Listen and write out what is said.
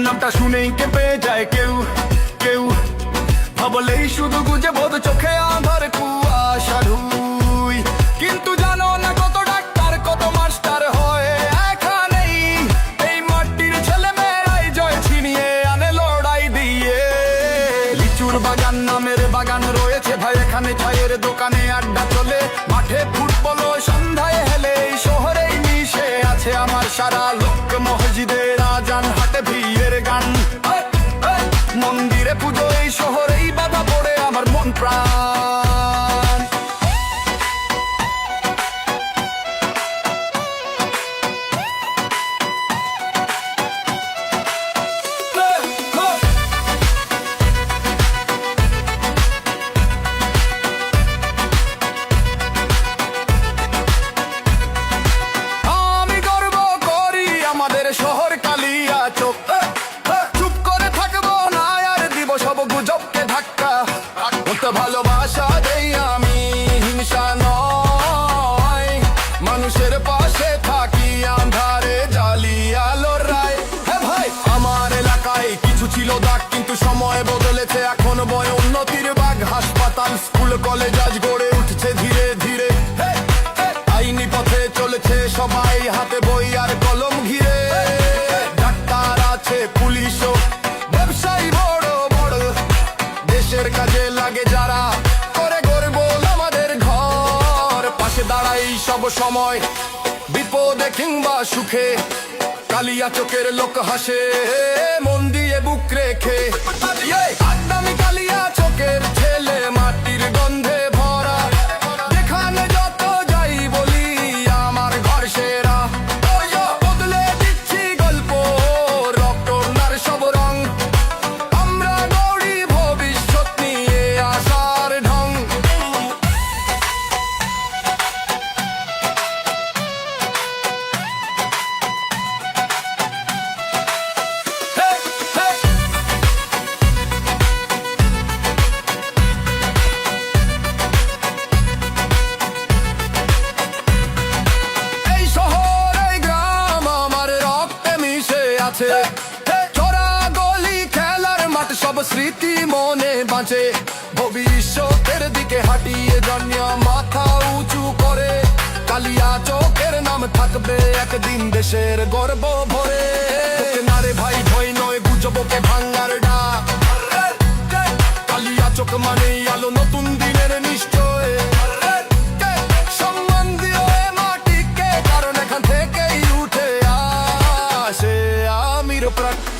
নামটা শুনেই কেঁপে যায় কেউ কেউ। ভাবলেই শুধু গুজে বোধ চোখে আধার কুয়াশা কিন্তু জানো না কত ডাক্তার, কত মাস্টার হয় এখানেই। এই মাটির ছেলে মেয়েরাই জয় ছিনিয়ে আনে, লড়াই দিয়ে। লিচুর বাগান নামের বাগান রয়েছে ভাই, এখানে চায়ের দোকানে। প্রাণ। আমি গর্ব করি আমাদের শহর কত ভালোবাসা দেই আমি হিংসা নয়। মানুষের পাশে থাকি আন্ধারে জালি আলোর রায়। হ্যাঁ ভাই আমার এলাকায় কিছু ছিল দাগ কিন্তু সময় বদলেছে এখন বয় উন্নতির বাগ। হাসপাতাল স্কুল কলেজ আজ গড়ে উঠছে ধীরে ধীরে। হে, হে, আইনি পথে চলেছে সবাই হাতে বই সব সময় বিপদে কিংবা সুখে কালিয়া চোখের লোক হাসে মন দিয়ে বুক রেখে। কালিয়া আছে। চোরা গলি, খেলার মাঠ, সব স্মৃতি মনে বাঁচে। ভবিষ্যতের দিকে হাঁটিয়ে জন্যা মাথা উঁচু করে। কালিয়া চোখের নাম থাকবে একদিন দেশের গর্ব ভরে। track